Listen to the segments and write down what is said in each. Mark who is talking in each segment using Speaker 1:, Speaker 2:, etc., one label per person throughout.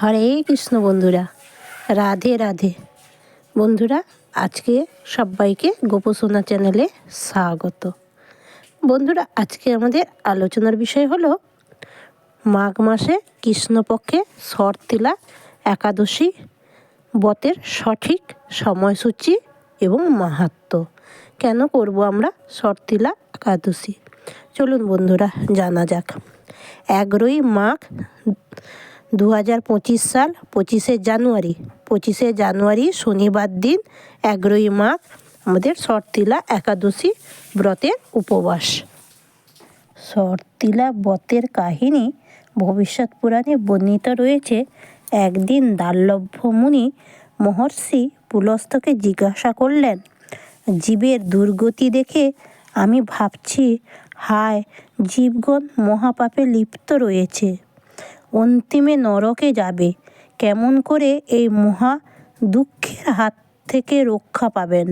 Speaker 1: হরে কৃষ্ণ বন্ধুরা রাধে রাধে বন্ধুরা আজকে সবাইকে গোপসোনা চ্যানেলে স্বাগত বন্ধুরা আজকে আমাদের আলোচনার বিষয় হলো মাঘ মাসে কৃষ্ণপক্ষে শর্তিলা একাদশী বতের সঠিক সময়সূচি এবং মাহাত্ম কেন করব আমরা শর্তিলা একাদশী চলুন বন্ধুরা জানা যাক এগারোই মাঘ দু সাল পঁচিশে জানুয়ারি পঁচিশে জানুয়ারি শনিবার দিন এগারোই মাঘ আমাদের শর্তিলা একাদশী ব্রতের উপবাস শর্তিলা ব্রতের কাহিনী ভবিষ্যৎ পুরাণে বর্ণিত রয়েছে একদিন দার্লভ্য মুনি মহর্ষি পুলস্তকে জিজ্ঞাসা করলেন জীবের দুর্গতি দেখে আমি ভাবছি হায় জীবগণ মহাপাপে লিপ্ত রয়েছে অন্তিমে নরকে যাবে কেমন করে এই মহা দুঃখের হাত থেকে রক্ষা পাবেন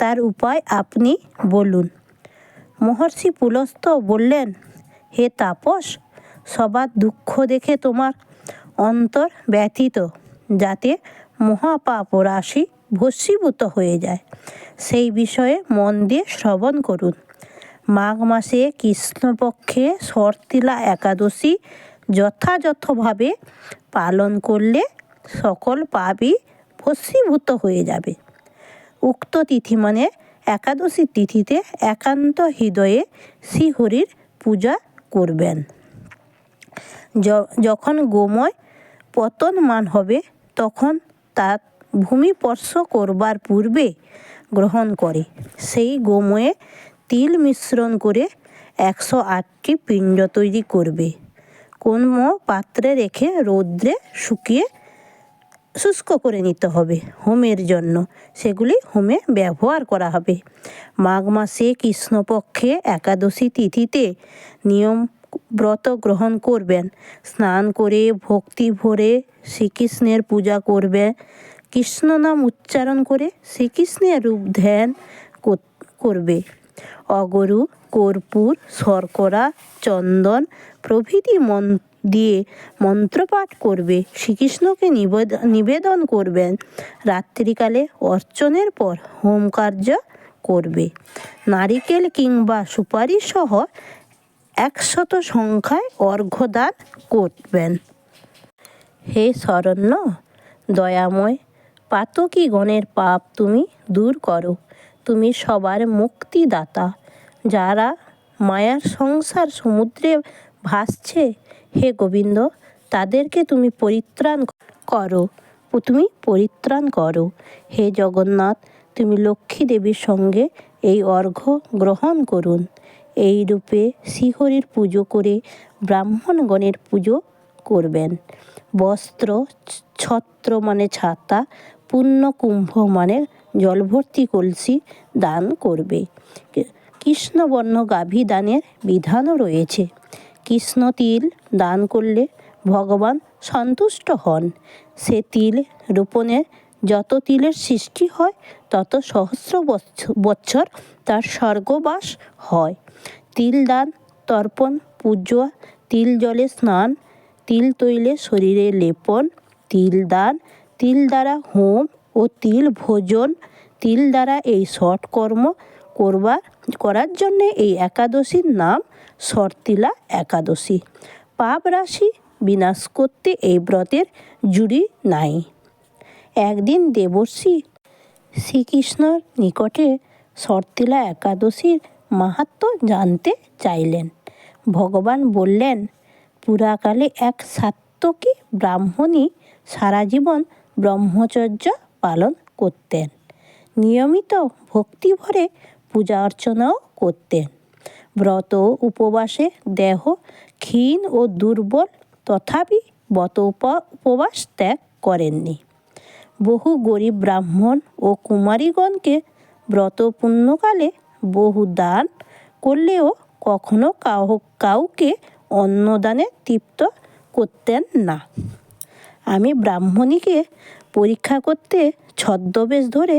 Speaker 1: তার উপায় আপনি বলুন মহর্ষি পুলস্ত বললেন হে তাপস সবার দুঃখ দেখে তোমার অন্তর ব্যথিত যাতে মহাপাপ রাশি ভস্মীভূত হয়ে যায় সেই বিষয়ে মন দিয়ে শ্রবণ করুন মাঘ মাসে কৃষ্ণপক্ষে শর্তিলা একাদশী যথাযথভাবে পালন করলে সকল পাপই ভস্মীভূত হয়ে যাবে উক্ত তিথি মানে একাদশী তিথিতে একান্ত হৃদয়ে শ্রীহরির পূজা করবেন যখন গোময় পতনমান হবে তখন তার ভূমি স্পর্শ করবার পূর্বে গ্রহণ করে সেই গোময়ে তিল মিশ্রণ করে একশো আটটি পিণ্ড তৈরি করবে কোনো পাত্রে রেখে রৌদ্রে শুকিয়ে শুষ্ক করে নিতে হবে হোমের জন্য সেগুলি হোমে ব্যবহার করা হবে মাঘ মাসে কৃষ্ণপক্ষে একাদশী তিথিতে নিয়ম ব্রত গ্রহণ করবেন স্নান করে ভক্তি ভরে শ্রীকৃষ্ণের পূজা করবে কৃষ্ণ নাম উচ্চারণ করে শ্রীকৃষ্ণের রূপ ধ্যান করবে অগরু কর্পূর শর্করা চন্দন প্রভৃতি মন দিয়ে মন্ত্রপাঠ করবে শ্রীকৃষ্ণকে নিবেদন করবেন রাত্রিকালে অর্চনের পর হোম কার্য করবে নারিকেল কিংবা সুপারি সহ একশত সংখ্যায় অর্ঘ্যদান করবেন
Speaker 2: হে শরণ্য দয়াময় পাতকি গণের পাপ তুমি দূর করো তুমি সবার মুক্তিদাতা যারা মায়ার সংসার সমুদ্রে ভাসছে হে গোবিন্দ তাদেরকে তুমি পরিত্রাণ করো তুমি পরিত্রাণ করো হে জগন্নাথ তুমি লক্ষ্মী দেবীর সঙ্গে এই অর্ঘ্য গ্রহণ করুন এই রূপে শ্রীহরির পুজো করে ব্রাহ্মণগণের পুজো করবেন বস্ত্র ছত্র মানে ছাতা পূর্ণ কুম্ভ মানে জল ভর্তি কলসি দান করবে কৃষ্ণবর্ণ গাভী দানের বিধানও রয়েছে কৃষ্ণ তিল দান করলে ভগবান সন্তুষ্ট হন সে তিল রোপণের যত তিলের সৃষ্টি হয় তত সহস্র বছর তার স্বর্গবাস হয় তিল দান তর্পণ পূজা তিল জলে স্নান তিল তৈলে শরীরে লেপন তিল দান তিল দ্বারা হোম ও তিল ভোজন তিল দ্বারা এই কর্ম করবা করার জন্যে এই একাদশীর নাম সরতিলা একাদশী পাপ রাশি বিনাশ করতে এই ব্রতের জুড়ি নাই একদিন দেবর্ষী শ্রীকৃষ্ণর নিকটে সরতিলা একাদশীর মাহাত্ম জানতে চাইলেন ভগবান বললেন পুরাকালে এক সাত্তকী ব্রাহ্মণী সারা জীবন ব্রহ্মচর্য পালন করতেন নিয়মিত ভক্তিভরে পূজা অর্চনাও করতেন ব্রত উপবাসে দেহ ক্ষীণ ও দুর্বল তথাপি ব্রত উপবাস ত্যাগ করেননি বহু গরিব ব্রাহ্মণ ও কুমারীগণকে ব্রত পুণ্যকালে বহু দান করলেও কখনো কাহ কাউকে অন্নদানে তৃপ্ত করতেন না আমি ব্রাহ্মণীকে পরীক্ষা করতে ছদ্মবেশ ধরে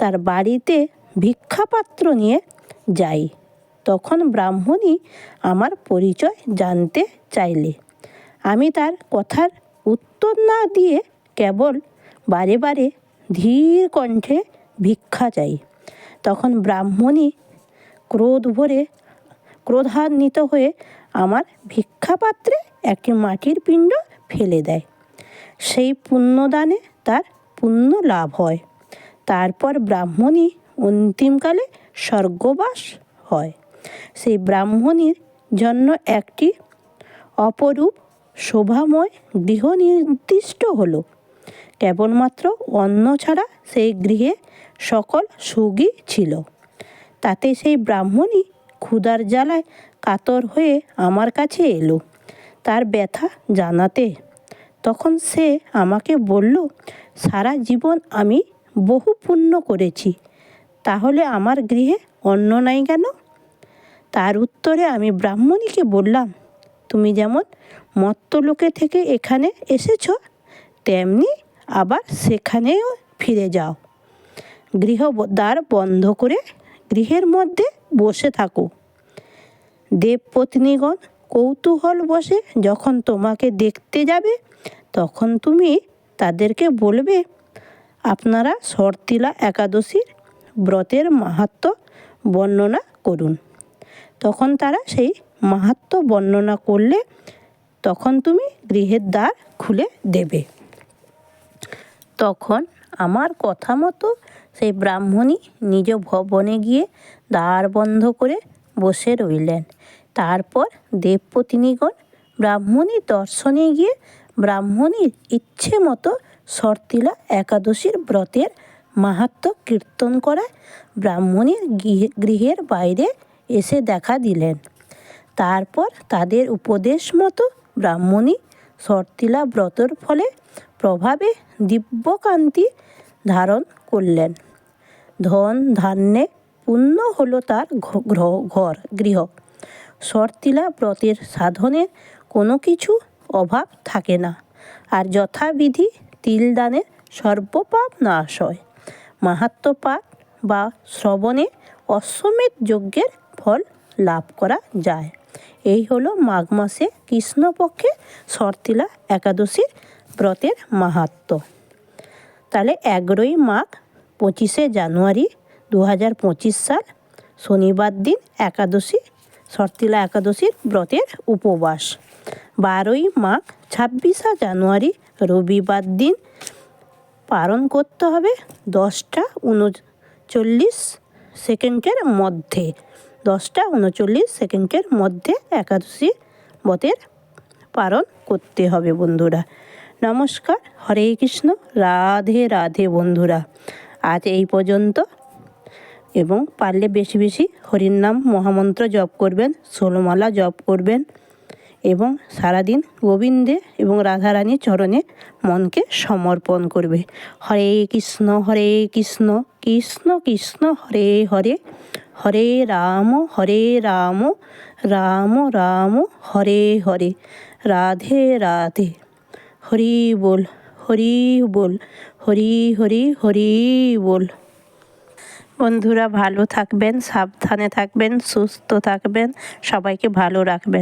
Speaker 2: তার বাড়িতে ভিক্ষাপাত্র নিয়ে যাই তখন ব্রাহ্মণী আমার পরিচয় জানতে চাইলে আমি তার কথার উত্তর না দিয়ে কেবল বারে বারে ধীর কণ্ঠে ভিক্ষা চাই তখন ব্রাহ্মণী ক্রোধ ভরে ক্রোধান্বিত হয়ে আমার ভিক্ষাপাত্রে একটি মাটির পিণ্ড ফেলে দেয় সেই পুণ্যদানে তার পুণ্য লাভ হয় তারপর ব্রাহ্মণই অন্তিমকালে স্বর্গবাস হয় সেই ব্রাহ্মণীর জন্য একটি অপরূপ শোভাময় গৃহ নির্দিষ্ট হলো কেবলমাত্র অন্ন ছাড়া সেই গৃহে সকল সুগি ছিল তাতে সেই ব্রাহ্মণী ক্ষুধার জ্বালায় কাতর হয়ে আমার কাছে এলো তার ব্যথা জানাতে তখন সে আমাকে বলল সারা জীবন আমি বহু পুণ্য করেছি তাহলে আমার গৃহে অন্ন নাই কেন তার উত্তরে আমি ব্রাহ্মণীকে বললাম তুমি যেমন মত্তলোকে থেকে এখানে এসেছ তেমনি আবার সেখানেও ফিরে যাও গৃহ দ্বার বন্ধ করে গৃহের মধ্যে বসে থাকো দেবপত্নীগণ কৌতূহল বসে যখন তোমাকে দেখতে যাবে তখন তুমি তাদেরকে বলবে আপনারা শর্তিলা একাদশীর ব্রতের মাহাত্ম বর্ণনা করুন তখন তারা সেই মাহাত্ম বর্ণনা করলে তখন তুমি গৃহের দ্বার খুলে দেবে তখন আমার কথা মতো সেই ব্রাহ্মণী নিজ ভবনে গিয়ে দ্বার বন্ধ করে বসে রইলেন তারপর দেবপতিনিগণ ব্রাহ্মণীর দর্শনে গিয়ে ব্রাহ্মণীর ইচ্ছে মতো শর্তিলা একাদশীর ব্রতের মাহাত্ম কীর্তন করায় ব্রাহ্মণীর গৃহের বাইরে এসে দেখা দিলেন তারপর তাদের উপদেশ মতো ব্রাহ্মণী শর্তিলা ব্রতর ফলে প্রভাবে দিব্যকান্তি ধারণ করলেন ধন ধান্যে পূর্ণ হলো তার ঘর গৃহ শর্তিলা ব্রতের সাধনে কোনো কিছু অভাব থাকে না আর যথাবিধি তিলদানে সর্বপাপ নাশয় হয় বা শ্রবণে অশ্বমেধ যজ্ঞের ফল লাভ করা যায় এই হলো মাঘ মাসে কৃষ্ণপক্ষে শর্তিলা একাদশীর ব্রতের মাহাত্ম তাহলে এগারোই মাঘ পঁচিশে জানুয়ারি দু সাল শনিবার দিন একাদশী শর্তিলা একাদশীর ব্রতের উপবাস বারোই মাঘ ছাব্বিশা জানুয়ারি রবিবার দিন পালন করতে হবে দশটা উনচল্লিশ সেকেন্ডের মধ্যে দশটা উনচল্লিশ সেকেন্ডের মধ্যে একাদশী ব্রতের পালন করতে হবে বন্ধুরা নমস্কার হরে কৃষ্ণ রাধে রাধে বন্ধুরা আজ এই পর্যন্ত এবং পারলে বেশি বেশি হরির নাম মহামন্ত্র জপ করবেন ষোলমালা জপ করবেন এবং সারাদিন গোবিন্দে এবং রাধারানীর চরণে মনকে সমর্পণ করবে হরে কৃষ্ণ হরে কৃষ্ণ কৃষ্ণ কৃষ্ণ হরে হরে হরে রাম হরে রাম রাম রাম হরে হরে রাধে রাধে হরি বল হরি বল হরি হরি হরি বল বন্ধুরা ভালো থাকবেন সাবধানে থাকবেন সুস্থ থাকবেন সবাইকে ভালো রাখবেন